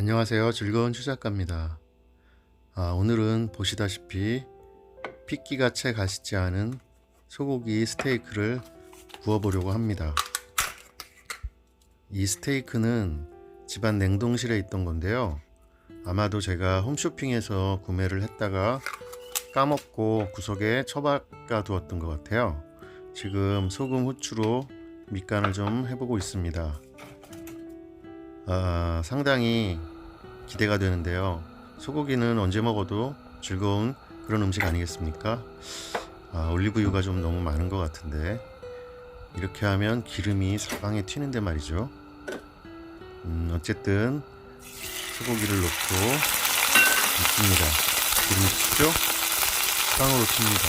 안녕하세요. 즐거운 추작가입니다. 아, 오늘은 보시다시피 핏기가 채 가시지 않은 소고기 스테이크를 구워보려고 합니다. 이 스테이크는 집안 냉동실에 있던 건데요. 아마도 제가 홈쇼핑에서 구매를 했다가 까먹고 구석에 처박아 두었던 것 같아요. 지금 소금 후추로 밑간을 좀 해보고 있습니다. 아, 상당히 기대가 되는데요. 소고기는 언제 먹어도 즐거운 그런 음식 아니겠습니까? 아, 올리브유가 좀 너무 많은 것 같은데 이렇게 하면 기름이 사방에 튀는데 말이죠. 음, 어쨌든 소고기를 넣고 익힙니다. 기름이 튀죠? 빵으로 튑니다.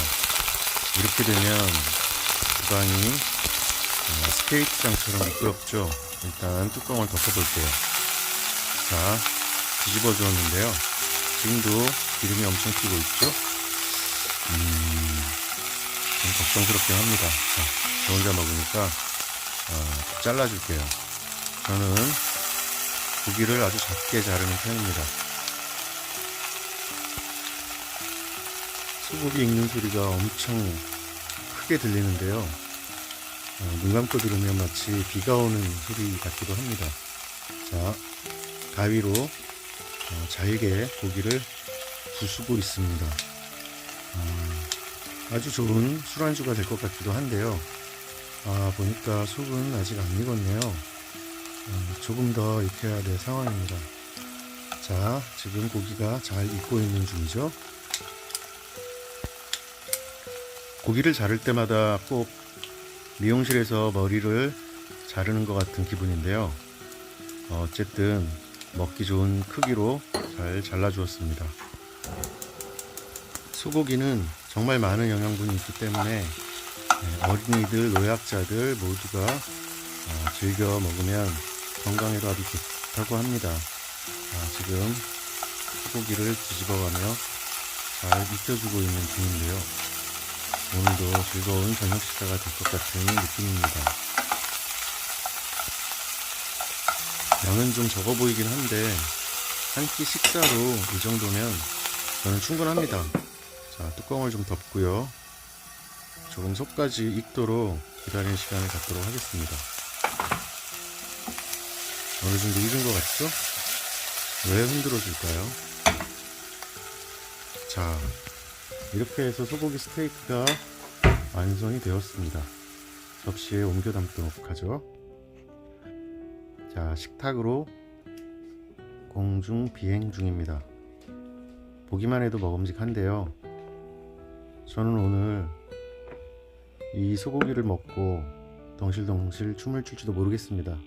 이렇게 되면 주방이 어, 스케이트장처럼 미끄럽죠. 일단 뚜껑을 덮어볼게요. 자, 뒤집어 주었는데요. 지금도 기름이 엄청 튀고 있죠? 음, 좀 걱정스럽긴 합니다. 자, 저 혼자 먹으니까 어, 잘라줄게요. 저는 고기를 아주 작게 자르는 편입니다. 소고기 익는 소리가 엄청 크게 들리는데요. 어, 눈 감고 들으면 마치 비가 오는 소리 같기도 합니다. 자, 가위로 어, 잘게 고기를 부수고 있습니다. 어, 아주 좋은 술안주가 될 것 같기도 한데요. 아, 보니까 속은 아직 안 익었네요. 어, 조금 더 익혀야 될 상황입니다. 자, 지금 고기가 잘 익고 있는 중이죠. 고기를 자를 때마다 꼭 미용실에서 머리를 자르는 것 같은 기분인데요. 어, 어쨌든 먹기 좋은 크기로 잘 잘라주었습니다. 소고기는 정말 많은 영양분이 있기 때문에 네, 어린이들, 노약자들 모두가 어, 즐겨 먹으면 건강에도 아주 좋다고 합니다. 아, 지금 소고기를 뒤집어가며 잘 익혀주고 있는 중인데요. 오늘도 즐거운 저녁 식사가 될 것 같은 느낌입니다. 양은 좀 적어 보이긴 한데 한 끼 식사로 이 정도면 저는 충분합니다. 자, 뚜껑을 좀 덮고요. 조금 속까지 익도록 기다리는 시간을 갖도록 하겠습니다. 어느 정도 익은 것 같죠? 왜 흔들어 줄까요? 자, 이렇게 해서 소고기 스테이크가 완성이 되었습니다. 접시에 옮겨 담도록 하죠. 자, 식탁으로 공중 비행 중입니다. 보기만 해도 먹음직한데요. 저는 오늘 이 소고기를 먹고 덩실덩실 춤을 출지도 모르겠습니다.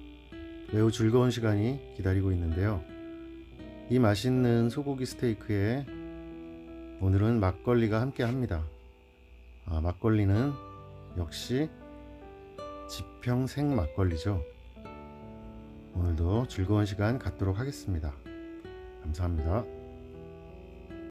매우 즐거운 시간이 기다리고 있는데요. 이 맛있는 소고기 스테이크에 오늘은 막걸리가 함께 합니다. 아, 막걸리는 역시 지평생 막걸리죠. 오늘도 즐거운 시간 갖도록 하겠습니다. 감사합니다.